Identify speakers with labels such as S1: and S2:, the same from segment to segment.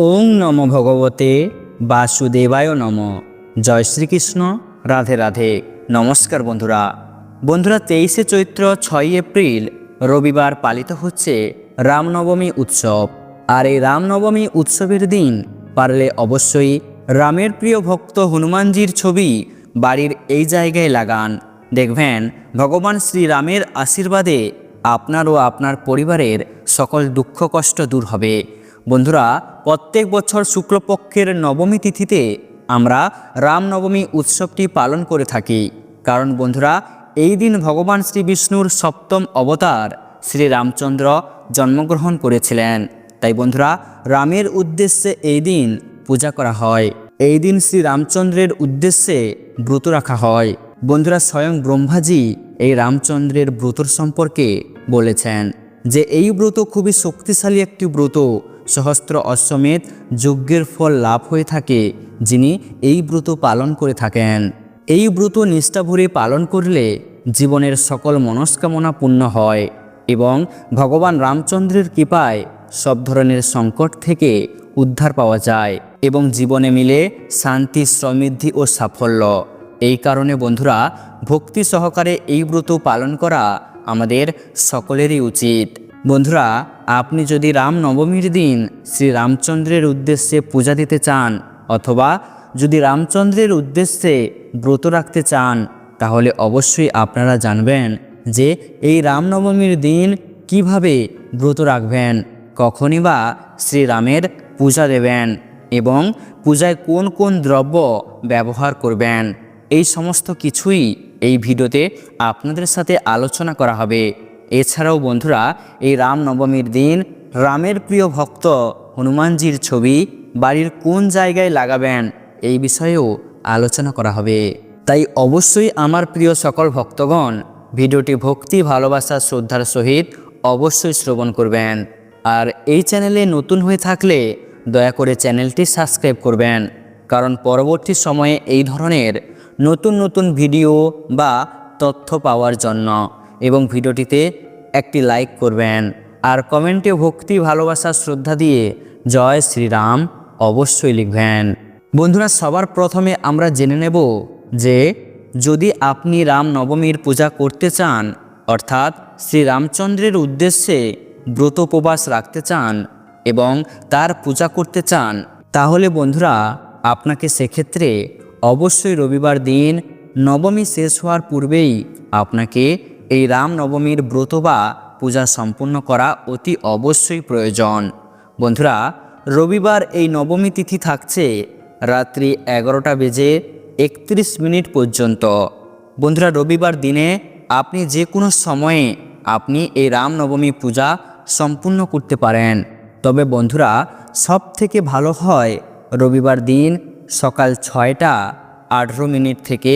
S1: ওং নম ভগবতে বাসুদেবায় নম। জয় শ্রীকৃষ্ণ, রাধে রাধে। নমস্কার বন্ধুরা। বন্ধুরা, তেইশে চৈত্র ছয় এপ্রিল রবিবার পালিত হচ্ছে রামনবমী উৎসব। আর এই রামনবমী উৎসবের দিন পারলে অবশ্যই রামের প্রিয় ভক্ত হনুমানজির ছবি বাড়ির এই জায়গায় লাগান। দেখবেন, ভগবান শ্রীরামের আশীর্বাদে আপনার ও আপনার পরিবারের সকল দুঃখ কষ্ট দূর হবে। বন্ধুরা, প্রত্যেক বছর শুক্লপক্ষের নবমী তিথিতে আমরা রামনবমী উৎসবটি পালন করে থাকি। কারণ বন্ধুরা, এই দিন ভগবান শ্রী বিষ্ণুর সপ্তম অবতার শ্রী রামচন্দ্র জন্মগ্রহণ করেছিলেন। তাই বন্ধুরা, রামের উদ্দেশ্যে এই দিন পূজা করা হয়। এই দিন শ্রী রামচন্দ্রের উদ্দেশ্যে ব্রত রাখা হয়। বন্ধুরা, স্বয়ং ব্রহ্মাজি এই রামচন্দ্রের ব্রতর সম্পর্কে বলেছেন যে, এই ব্রত খুবই শক্তিশালী একটি ব্রত। সহস্র অশ্বমেধ যজ্ঞের ফল লাভ হয়ে থাকে, যিনি এই ব্রত পালন করে থাকেন। এই ব্রত নিষ্ঠা ভরে পালন করলে জীবনের সকল মনস্কামনা পূর্ণ হয় এবং ভগবান রামচন্দ্রের কৃপায় সব ধরনের সংকট থেকে উদ্ধার পাওয়া যায় এবং জীবনে মিলে শান্তি, সমৃদ্ধি ও সাফল্য। এই কারণে বন্ধুরা, ভক্তি সহকারে এই ব্রত পালন করা আমাদের সকলেরই উচিত। বন্ধুরা, আপনি যদি রাম নবমীর দিন শ্রী রামচন্দ্রের উদ্দেশ্যে পূজা দিতে চান অথবা যদি রামচন্দ্রের উদ্দেশ্যে ব্রত রাখতে চান, তাহলে অবশ্যই আপনারা জানবেন যে এই রামনবমীর দিন কীভাবে ব্রত রাখবেন, কখনই বা শ্রীরামের পূজা দেবেন এবং পূজায় কোন কোন দ্রব্য ব্যবহার করবেন। এই সমস্ত কিছুই এই ভিডিওতে আপনাদের সাথে আলোচনা করা হবে। এছাড়াও বন্ধুরা, এই রামনবমীর দিন রামের প্রিয় ভক্ত হনুমানজির ছবি বাড়ির কোন জায়গায় লাগাবেন এই বিষয়েও আলোচনা করা হবে। তাই অবশ্যই আমার প্রিয় সকল ভক্তগণ ভিডিওটি ভক্তি, ভালোবাসা, শ্রদ্ধার সহিত অবশ্যই শ্রবণ করবেন। আর এই চ্যানেলে নতুন হয়ে থাকলে দয়া করে চ্যানেলটি সাবস্ক্রাইব করবেন। কারণ পরবর্তী সময়ে এই ধরনের নতুন নতুন ভিডিও বা তথ্য পাওয়ার জন্য এবং ভিডিওটিতে একটি লাইক করবেন। আর কমেন্টে ভক্তি, ভালোবাসা, শ্রদ্ধা দিয়ে জয় শ্রীরাম অবশ্যই লিখবেন। বন্ধুরা, সবার প্রথমে আমরা জেনে নেব যে যদি আপনি রাম নবমীর পূজা করতে চান, অর্থাৎ শ্রীরামচন্দ্রের উদ্দেশ্যে ব্রত উপবাস রাখতে চান এবং তার পূজা করতে চান, তাহলে বন্ধুরা, আপনাকে সেক্ষেত্রে অবশ্যই রবিবার দিন নবমী শেষ হওয়ার পূর্বেই আপনাকে এই রাম নবমীর ব্রত বা পূজা সম্পূর্ণ করা অতি অবশ্যই প্রয়োজন। বন্ধুরা, রবিবার এই নবমী তিথি থাকছে রাত্রি এগারোটা বেজে একত্রিশ মিনিট পর্যন্ত। বন্ধুরা, রবিবার দিনে আপনি যে কোনো সময়ে আপনি এই রামনবমী পূজা সম্পূর্ণ করতে পারেন। তবে বন্ধুরা সব থেকে ভালো হয় রবিবার দিন সকাল ছয়টা আঠেরো মিনিট থেকে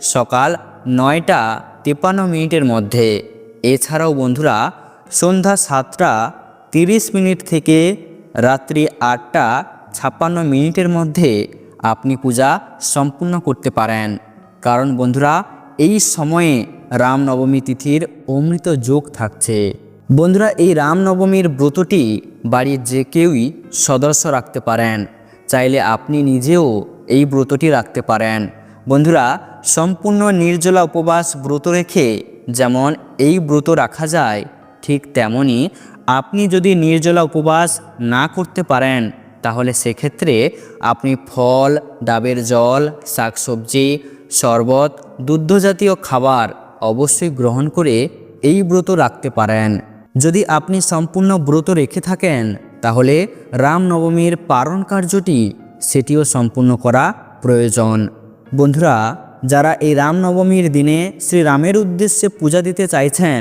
S1: সকাল নয়টা তিপ্পান্ন মিনিটের মধ্যে। এছাড়াও বন্ধুরা, সন্ধ্যা সাতটা তিরিশ মিনিট থেকে রাত্রি আটটা ছাপ্পান্ন মিনিটের মধ্যে আপনি পূজা সম্পূর্ণ করতে পারেন। কারণ বন্ধুরা, এই সময়ে রামনবমী তিথির অমৃত যোগ থাকছে। বন্ধুরা, এই রামনবমীর ব্রতটি বাড়ির যে কেউই সদস্য রাখতে পারেন। চাইলে আপনি নিজেও এই ব্রতটি রাখতে পারেন। বন্ধুরা, সম্পূর্ণ নির্জলা উপবাস ব্রত রেখে যেমন এই ব্রত রাখা যায়, ঠিক তেমনি আপনি যদি নির্জলা উপবাস না করতে পারেন, তাহলে সেক্ষেত্রে আপনি ফল, ডাবের জল, শাকসবজি, শরবত, দুগ্ধজাতীয় খাবার অবশ্যই গ্রহণ করে এই ব্রত রাখতে পারেন। যদি আপনি সম্পূর্ণ ব্রত রেখে থাকেন, তাহলে রামনবমীর পারণ কার্যটি, সেটিও সম্পূর্ণ করা প্রয়োজন। বন্ধুরা, যারা এই রামনবমীর দিনে শ্রীরামের উদ্দেশ্যে পূজা দিতে চাইছেন,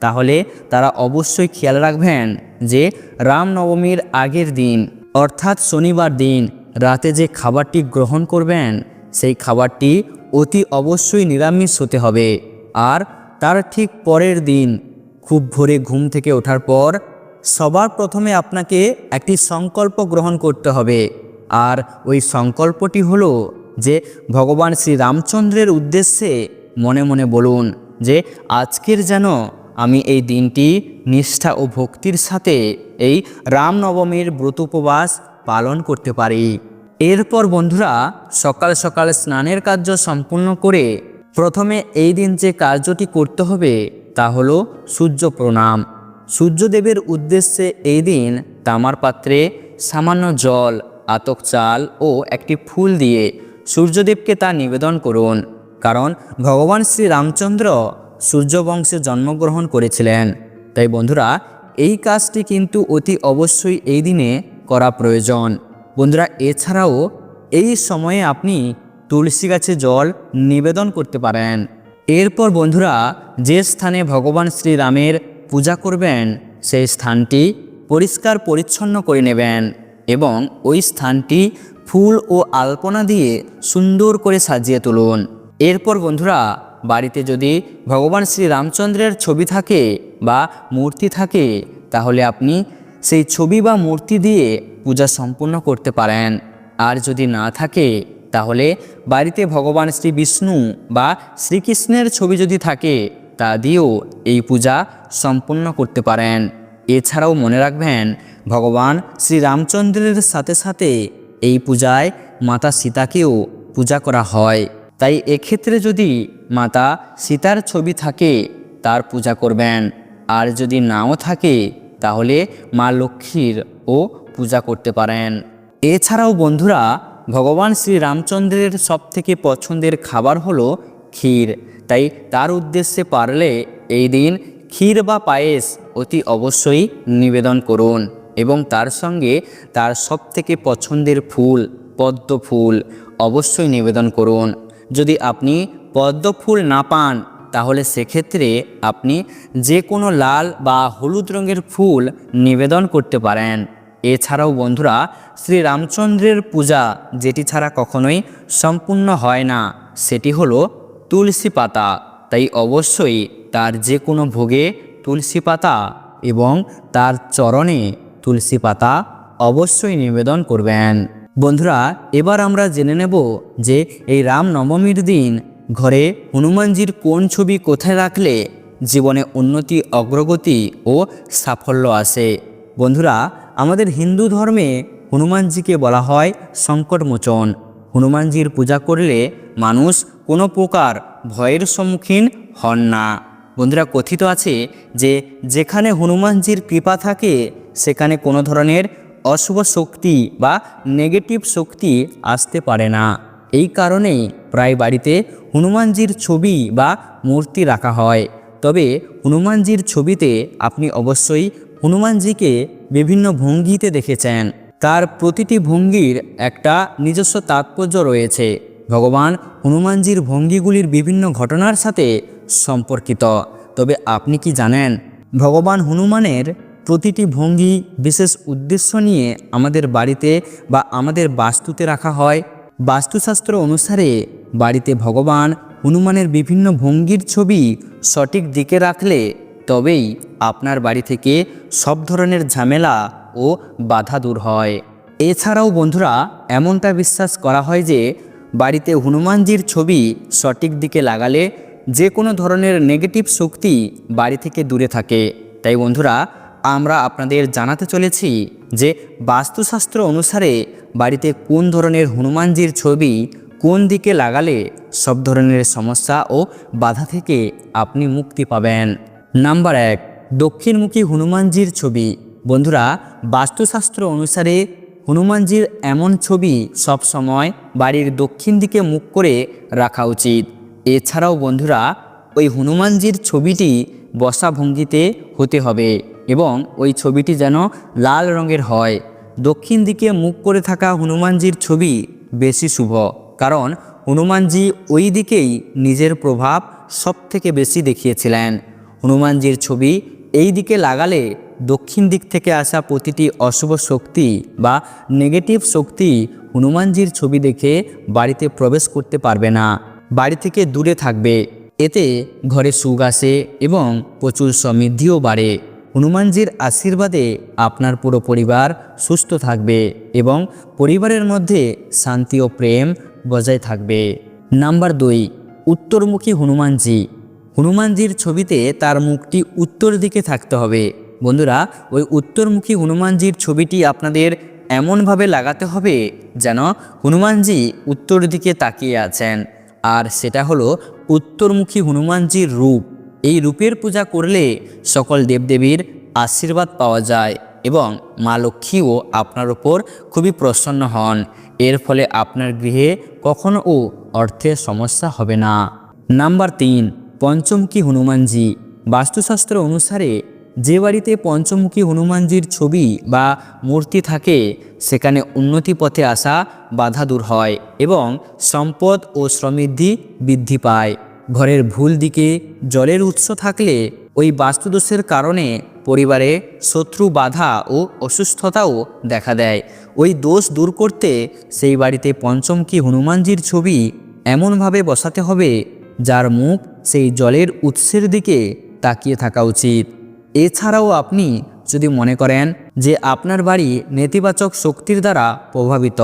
S1: তাহলে তারা অবশ্যই খেয়াল রাখবেন যে রামনবমীর আগের দিন, অর্থাৎ শনিবার দিন, রাতে যে খাবারটি গ্রহণ করবেন, সেই খাবারটি অতি অবশ্যই নিরামিষ হতে হবে। আর তার ঠিক পরের দিন, খুব ভোরে ঘুম থেকে ওঠার পর, সবার প্রথমে আপনাকে একটি সংকল্প গ্রহণ করতে হবে। আর ওই সংকল্পটি হলো যে ভগবান শ্রী রামচন্দ্রের উদ্দেশ্যে মনে মনে বলুন যে আজকের যেন আমি এই দিনটি নিষ্ঠা ও ভক্তির সাথে এই রামনবমীর ব্রত উপবাস পালন করতে পারি। এরপর বন্ধুরা সকাল সকাল স্নানের কার্য সম্পূর্ণ করে প্রথমে এই দিন যে কার্যটি করতে হবে তা হলো সূর্য প্রণাম। সূর্যদেবের উদ্দেশ্যে এই দিন তামার পাত্রে সামান্য জল, আতক চাল ও একটি ফুল দিয়ে সূর্যদেবকে তা নিবেদন করুন, কারণ ভগবান শ্রী রামচন্দ্র সূর্যবংশে জন্মগ্রহণ করেছিলেন। তাই বন্ধুরা, এই কাজটি কিন্তু অতি অবশ্যই এই দিনে করা প্রয়োজন। বন্ধুরা, এছাড়াও এই সময়ে আপনি তুলসী গাছে জল নিবেদন করতে পারেন। এরপর বন্ধুরা, যে স্থানে ভগবান শ্রীরামের পূজা করবেন, সেই স্থানটি পরিষ্কার পরিচ্ছন্ন করে নেবেন এবং ওই স্থানটি ফুল ও আলপনা দিয়ে সুন্দর করে সাজিয়ে তুলুন। এরপর বন্ধুরা, বাড়িতে যদি ভগবান শ্রী রামচন্দ্রের ছবি থাকে বা মূর্তি থাকে, তাহলে আপনি সেই ছবি বা মূর্তি দিয়ে পূজা সম্পূর্ণ করতে পারেন। আর যদি না থাকে, তাহলে বাড়িতে ভগবান শ্রী বিষ্ণু বা শ্রীকৃষ্ণের ছবি যদি থাকে, তা দিয়েও এই পূজা সম্পূর্ণ করতে পারেন। এছাড়াও মনে রাখবেন, ভগবান শ্রী রামচন্দ্রের সাথে সাথে এই পূজায় মাতা সীতাকেও পূজা করা হয়। তাই এক্ষেত্রে যদি মাতা সীতার ছবি থাকে, তার পূজা করবেন। আর যদি নাও থাকে, তাহলে মা লক্ষ্মীর ও পূজা করতে পারেন। এছাড়াও বন্ধুরা, ভগবান শ্রী রামচন্দ্রের সবথেকে পছন্দের খাবার হলো ক্ষীর। তাই তার উদ্দেশ্যে পারলে এই দিন ক্ষীর বা পায়েস অতি অবশ্যই নিবেদন করুন। এবং তার সঙ্গে তার সবথেকে পছন্দের ফুল, পদ্ম ফুল অবশ্যই নিবেদন করুন। যদি আপনি পদ্ম ফুল না পান, তাহলে সেক্ষেত্রে আপনি যে কোনো লাল বা হলুদ রঙের ফুল নিবেদন করতে পারেন। এছাড়াও বন্ধুরা শ্রী রামচন্দ্রের পূজা, যেটি ছাড়া কখনোই সম্পূর্ণ হয় না, সেটি হলো তুলসী পাতা। তাই অবশ্যই তার যে কোনো ভোগে তুলসী পাতা এবং তার চরণে তুলসী পাতা অবশ্যই নিবেদন করবেন। বন্ধুরা, এবার আমরা জেনে নেব যে এই রাম নবমীর দিন ঘরে হনুমানজির কোন ছবি কোথায় রাখলে জীবনে উন্নতি, অগ্রগতি ও সাফল্য আসে। বন্ধুরা, আমাদের হিন্দু ধর্মে হনুমানজিকে বলা হয় সংকটমোচন। হনুমানজির পূজা করলে মানুষ কোনো প্রকার ভয়ের সম্মুখীন হন না। বন্ধুরা, কথিত আছে যে যেখানে হনুমানজির কৃপা থাকে সেখানে কোনো ধরনের অশুভ শক্তি বা নেগেটিভ শক্তি আসতে পারে না। এই কারণেই প্রায় বাড়িতে হনুমানজির ছবি বা মূর্তি রাখা হয়। তবে হনুমানজির ছবিতে আপনি অবশ্যই হনুমানজিকে বিভিন্ন ভঙ্গিতে দেখেছেন। তার প্রতিটি ভঙ্গির একটা নিজস্ব তাৎপর্য রয়েছে। ভগবান হনুমানজির ভঙ্গিগুলির বিভিন্ন ঘটনার সাথে সম্পর্কিত। তবে আপনি কি জানেন, ভগবান হনুমানের প্রতিটি ভঙ্গি বিশেষ উদ্দেশ্য নিয়ে আমাদের বাড়িতে বা আমাদের বাস্তুতে রাখা হয়। বাস্তুশাস্ত্র অনুসারে বাড়িতে ভগবান হনুমানের বিভিন্ন ভঙ্গির ছবি সঠিক দিকে রাখলে তবেই আপনার বাড়ি থেকে সব ধরনের ঝামেলা ও বাধা দূর হয়। এছাড়াও বন্ধুরা, এমনটা বিশ্বাস করা হয় যে বাড়িতে হনুমানজির ছবি সঠিক দিকে লাগালে যে কোনো ধরনের নেগেটিভ শক্তি বাড়ি থেকে দূরে থাকে। তাই বন্ধুরা আমরা আপনাদের জানাতে চলেছি যে বাস্তুশাস্ত্র অনুসারে বাড়িতে কোন ধরনের হনুমানজির ছবি কোন দিকে লাগালে সব ধরনের সমস্যা ও বাধা থেকে আপনি মুক্তি পাবেন। নাম্বার এক, দক্ষিণমুখী হনুমানজির ছবি। বন্ধুরা, বাস্তুশাস্ত্র অনুসারে হনুমানজির এমন ছবি সব সময় বাড়ির দক্ষিণ দিকে মুখ করে রাখা উচিত। এছাড়াও বন্ধুরা, ওই হনুমানজির ছবিটি বসা ভঙ্গিতে হতে হবে। এবং ওই ছবিটি যেন লাল রঙের হয়। দক্ষিণ দিকে মুখ করে থাকা হনুমানজির ছবি বেশি শুভ, কারণ হনুমানজি ওই দিকেই নিজের প্রভাব সব থেকে বেশি দেখিয়েছিলেন। হনুমানজির ছবি এই দিকে লাগালে দক্ষিণ দিক থেকে আসা প্রতিটি অশুভ শক্তি বা নেগেটিভ শক্তি হনুমানজির ছবি দেখে বাড়িতে প্রবেশ করতে পারবে না, বাড়ি থেকে দূরে থাকবে। এতে ঘরে সুখ আসে এবং প্রচুর সমৃদ্ধিও বাড়ে। হনুমানজির আশীর্বাদে আপনার পুরো পরিবার সুস্থ থাকবে এবং পরিবারের মধ্যে শান্তি ও প্রেম বজায় থাকবে। নাম্বার দুই, উত্তরমুখী হনুমানজি। হনুমানজির ছবিতে তার মুখটি উত্তর দিকে থাকতে হবে। বন্ধুরা, ওই উত্তরমুখী হনুমানজির ছবিটি আপনাদের এমনভাবে লাগাতে হবে যেন হনুমানজি উত্তর দিকে তাকিয়ে আছেন। আর সেটা হলো, উত্তরমুখী হনুমানজির রূপ। এই রূপের পূজা করলে সকল দেবদেবীর আশীর্বাদ পাওয়া যায় এবং মা লক্ষ্মীও আপনার ওপর খুবই প্রসন্ন হন। এর ফলে আপনার গৃহে কখনও অর্থের সমস্যা হবে না। নাম্বার তিন, পঞ্চমুখী হনুমানজি। বাস্তুশাস্ত্র অনুসারে যে বাড়িতে পঞ্চমুখী হনুমানজির ছবি বা মূর্তি থাকে, সেখানে উন্নতি পথে আসা বাধা দূর হয় এবং সম্পদ ও সমৃদ্ধি বৃদ্ধি পায়। ঘরের ভুল দিকে জলের উৎস থাকলে ওই বাস্তুদোষের কারণে পরিবারে শত্রু বাধা ও অসুস্থতাও দেখা দেয়। ওই দোষ দূর করতে সেই বাড়িতে পঞ্চম কি হনুমানজির ছবি এমনভাবে বসাতে হবে, যার মুখ সেই জলের উৎসের দিকে তাকিয়ে থাকা উচিত। এছাড়াও আপনি যদি মনে করেন যে আপনার বাড়ি নেতিবাচক শক্তির দ্বারা প্রভাবিত,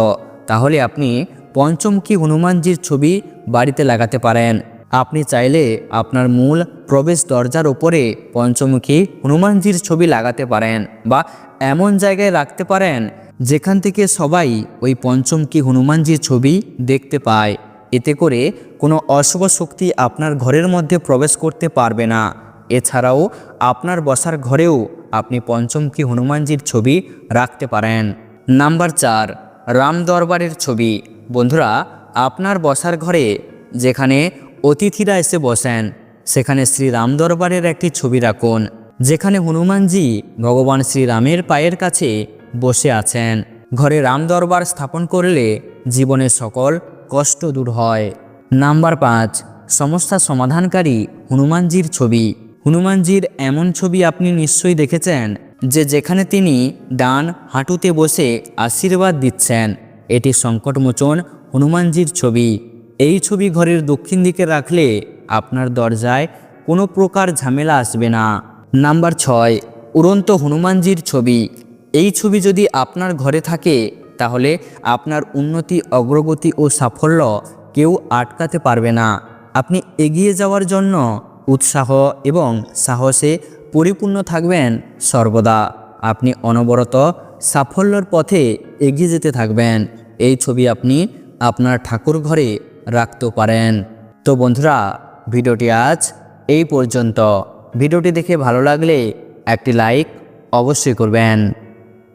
S1: তাহলে আপনি পঞ্চমুখী হনুমানজির ছবি বাড়িতে লাগাতে পারেন। আপনি চাইলে আপনার মূল প্রবেশ দরজার ওপরে পঞ্চমুখী হনুমানজির ছবি লাগাতে পারেন বা এমন জায়গায় রাখতে পারেন যেখান থেকে সবাই ওই পঞ্চমুখী হনুমানজির ছবি দেখতে পায়। এতে করে কোনো অশুভ শক্তি আপনার ঘরের মধ্যে প্রবেশ করতে পারবে না। এছাড়াও আপনার বসার ঘরেও আপনি পঞ্চমুখী হনুমানজির ছবি রাখতে পারেন। নাম্বার চার, রাম দরবারের ছবি। বন্ধুরা, আপনার বসার ঘরে যেখানে অতিথিরা এসে বসেন। সেখানে শ্রী রাম দরবারের একটি ছবি রাখুন, যেখানে হনুমানজি ভগবান শ্রীরামের পায়ের কাছে বসে আছেন। ঘরে রাম দরবার স্থাপন করলে জীবনের সকল কষ্ট দূর হয়। নাম্বার পাঁচ, সমস্যা সমাধানকারী হনুমানজির ছবি। হনুমানজির এমন ছবি আপনি নিশ্চয়ই দেখেছেন, যে যেখানে তিনি ডান হাঁটুতে বসে আশীর্বাদ দিচ্ছেন। এটি সংকটমোচন হনুমানজির ছবি। এই ছবি ঘরের দক্ষিণ দিকে রাখলে আপনার দরজায় কোনো প্রকার ঝামেলা আসবে না। নাম্বার ছয়, উড়ন্ত হনুমানজির ছবি। এই ছবি যদি আপনার ঘরে থাকে, তাহলে আপনার উন্নতি, অগ্রগতি ও সাফল্য কেউ আটকাতে পারবে না। আপনি এগিয়ে যাওয়ার জন্য উৎসাহ এবং সাহসে পরিপূর্ণ থাকবেন সর্বদা। আপনি অনবরত সাফল্যর পথে এগিয়ে যেতে থাকবেন। এই ছবি আপনি আপনার ঠাকুর ঘরে রাখতে পারেন। তো বন্ধুরা, ভিডিওটি আজ এই পর্যন্ত। ভিডিওটি দেখে ভালো লাগলে একটি লাইক অবশ্যই করবেন।